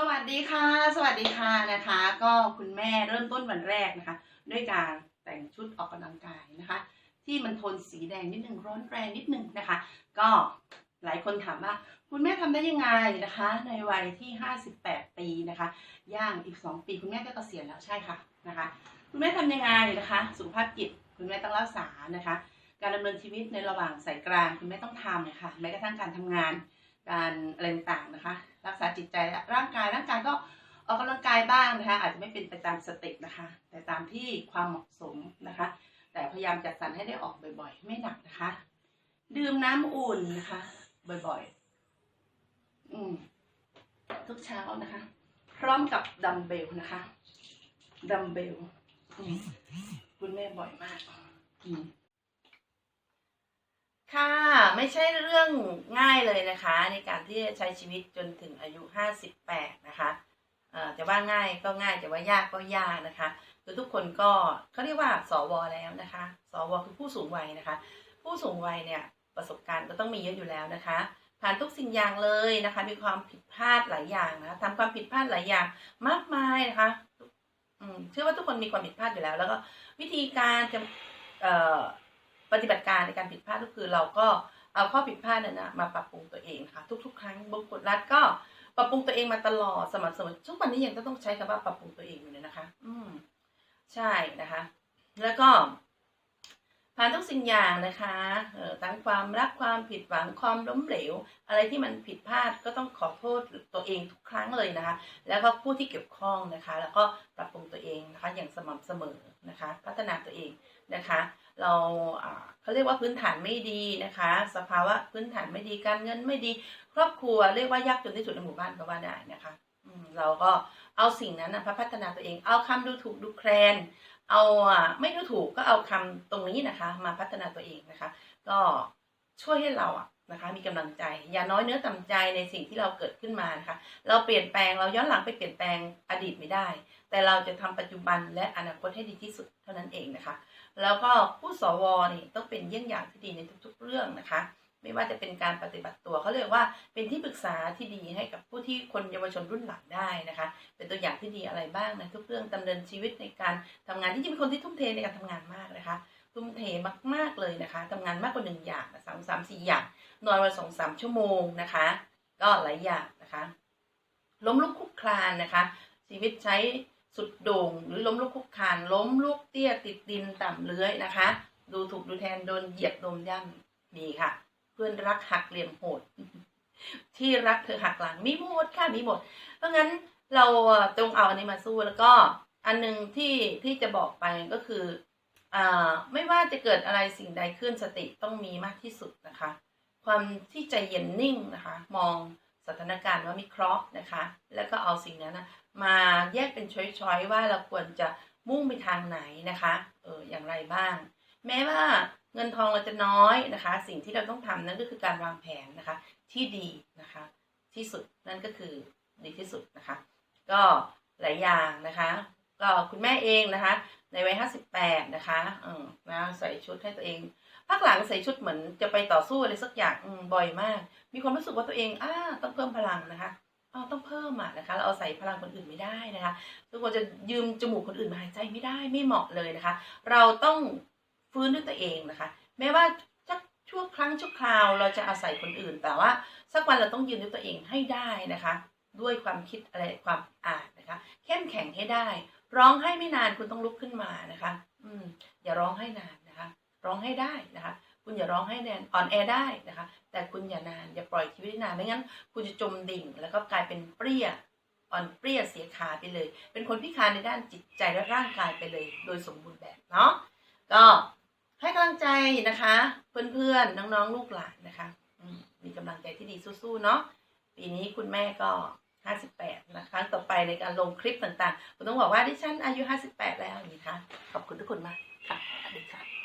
สวัสดีค่ะ สวัสดีค่ะนะคะ ก็คุณแม่เริ่มต้นวันแรกนะคะ ด้วยการแต่งชุดออกกำลังกายนะคะ ที่มันโทนสีแดงนิดนึงร้อนแรงนิดนึงนะคะ ก็หลายคนถามว่า คุณแม่ทำได้ยังไงนะคะ ในวัยที่ 58 ปีนะคะ ย่างอีก 2 ปี คุณแม่ก็เกษียณแล้วใช่ค่ะนะคะ คุณแม่ทำยังไงนะคะ สุขภาพจิตคุณแม่ต้องรักษานะคะ การดำเนินชีวิตในระหว่างสายกลาง คุณแม่ต้องทำค่ะแม้กระทั่งการทำงาน การอะไรต่างๆนะคะ รักษาจิตใจและร่างกายร่างกายก็ออกกำลังกายบ้างนะคะ อาจจะไม่เป็นไปตามสเต็ปนะคะ แต่ตามที่ความเหมาะสมนะคะ แต่พยายามจัดสรรให้ได้ออกบ่อยๆ ไม่หนักนะคะ ดื่มน้ำอุ่นนะคะ บ่อยๆ อืมทุกเช้านะคะ พร้อมกับดัมเบลนะคะดัมเบลคุณแม่บ่อยมากอืม ค่ะไม่ใช่เรื่องง่ายเลยนะคะ ในการที่จะใช้ชีวิตจนถึงอายุ 58 นะคะจะว่าง่ายก็ง่ายจะว่ายากก็ยากนะคะคือทุกคนก็เขาเรียกว่าสวแล้วนะคะ สวคือผู้สูงวัยนะคะ ผู้สูงวัยเนี่ยประสบการณ์ก็ต้องมีเยอะอยู่แล้วนะคะ ผ่านทุกสิ่งอย่างเลยนะคะ มีความผิดพลาดหลายอย่างนะทำความผิดพลาดหลายอย่างมากมายนะคะเชื่อว่าทุกคนมีความผิดพลาดอยู่แล้ว แล้วก็วิธีการจะ ปฏิบัติการในการผิดพลาดก็คือเราก็เอาข้อผิดพลาดนั้นนะมาปรับปรุงตัวเองค่ะ ทุก ๆ ครั้งบุคคลรัฐก็ปรับปรุงตัวเองมาตลอดสม่ำเสมอทุกวันนี้ยังต้องใช้คำว่าปรับปรุงตัวเองอยู่เลยนะคะ อืมใช่นะคะ แล้วก็ ผ่านทุกสิ่งอย่างนะคะเอ่อทั้งความรักความผิดหวังความล้มเหลว อะไรที่มันผิดพลาดก็ต้องขอโทษตัวเองทุกครั้งเลยนะคะ แล้วก็ผู้ที่เกี่ยวข้องนะคะ แล้วก็ปรับปรุงตัวเองนะคะอย่างสม่ำเสมอนะคะ พัฒนาตัวเองนะคะ เราเขาเรียกว่าพื้นฐานไม่ดีนะคะ สภาวะพื้นฐานไม่ดีการเงินไม่ดี ครอบครัวเรียกว่ายากจนที่สุดในหมู่บ้านก็ว่าได้นะคะเราก็เอาสิ่งนั้นนะพัฒนาตัวเอง เอาคำดูถูกดูแคลน เอาไม่ดูถูกก็เอาคำตรงนี้นะคะ มาพัฒนาตัวเองนะคะ ก็ช่วยให้เราอะนะคะ มีกำลังใจ อย่าน้อยเนื้อต่ำใจในสิ่งที่เราเกิดขึ้นมานะคะ เราเปลี่ยนแปลงเราย้อนหลังไปเปลี่ยนแปลงอดีตไม่ได้ แต่เราจะทำปัจจุบันและอนาคตให้ดีที่สุดเท่านั้นเองนะคะ แล้วก็ผู้สวนี่ต้องเป็นเยี่ยงอย่างที่ดีในทุก ๆ เรื่องนะคะ ไม่ว่าจะเป็นการปฏิบัติตัวเขาเรียกว่าเป็นที่ปรึกษาที่ดีให้กับผู้ที่คนเยาวชนรุ่นหลังได้นะคะ เป็นตัวอย่างที่ดีอะไรบ้างนะทุกเรื่องดำเนินชีวิตในการทำงานที่จริงเป็นคนที่ทุ่มเทในการทำงานมากนะคะ ทุ่มเทมากๆเลยนะคะทำงานมากกว่าหนึ่งอย่างสามสามสี่อย่างนอนวันสองสามชั่วโมงนะคะ ก็หลายอย่างนะคะล้มลุกคลุกคลานนะคะ ชีวิตใช้สุดโด่งหรือล้มลุกคลุกคลาน ล้มลุกเตี้ยติดดินต่ำเลื้อยนะคะ ดูถูกดูแทนโดนเหยียบโดนย่ำมีค่ะ พื่อนรักหักเหลี่ยมโหด ที่รักเธอหักหลังมีหมดค่ะมีหมด เพราะงั้นเราจงเอาอันนี้มาสู้แล้วก็อันหนึ่งที่ที่จะบอกไปก็คืออ่าไม่ว่าจะเกิดอะไรสิ่งใดขึ้นสติต้องมีมากที่สุดนะคะ ความที่ใจเย็นนิ่งนะคะ มองสถานการณ์ว่ามีเคราะห์นะคะ แล้วก็เอาสิ่งนั้นนะมาแยกเป็นช้อยๆว่าเราควรจะมุ่งไปทางไหนนะคะ เอออย่างไรบ้าง แม้ว่าเงินทองเราจะน้อยนะคะ สิ่งที่เราต้องทำนั่นก็คือการวางแผนนะคะ ที่ดีนะคะ ที่สุดนั่นก็คือดีที่สุดนะคะ ก็หลายอย่างนะคะ ก็คุณแม่เองนะคะ ในวัยห้าสิบแปดนะคะอืมนะใส่ชุดให้ตัวเองภาคหลังใส่ชุดเหมือนจะไปต่อสู้อะไรสักอย่างบ่อยมาก มีความรู้สึกว่าตัวเองอ่าต้องเพิ่มพลังนะคะอ๋อต้องเพิ่มอะนะคะ เราเอาใส่พลังคนอื่นไม่ได้นะคะทุกคนจะยืมจมูกคนอื่นมาหายใจไม่ได้ไม่เหมาะเลยนะคะ เราต้อง ฟื้นด้วยตัวเองนะคะ แม้ว่าจะชั่วครั้งชั่วคราวเราจะอาศัยคนอื่น แต่ว่าสักวันเราต้องยืนด้วยตัวเองให้ได้นะคะ ด้วยความคิดอะไรความอ่านนะคะ เข้มแข็งให้ได้ ร้องให้ไม่นานคุณต้องลุกขึ้นมานะคะ อืม อย่าร้องให้นานนะคะ ร้องให้ได้นะคะคุณอย่าร้องให้แนนอ่อนแอได้นะคะ แต่คุณอย่านานอย่าปล่อยชีวิตให้นานไม่งั้น คุณจะจมดิ่ง แล้วก็กลายเป็นเปรี้ยอ่อนเปรี้ยเสียขาไปเลย เป็นคนพิการในด้านจิตใจและร่างกายไปเลย โดยสมบูรณ์แบบเนาะก็ กำลังใจนะคะ เพื่อนๆน้องๆลูกหลานนะคะมีกำลังใจที่ดีสู้ๆเนาะปีนี้คุณแม่ก็58นะคะครั้งต่อไปในการลงคลิปต่างๆผมต้องบอกว่าดิฉันอายุ58แล้วนี่คะขอบคุณทุกคนมากค่ะสวัสดีค่ะ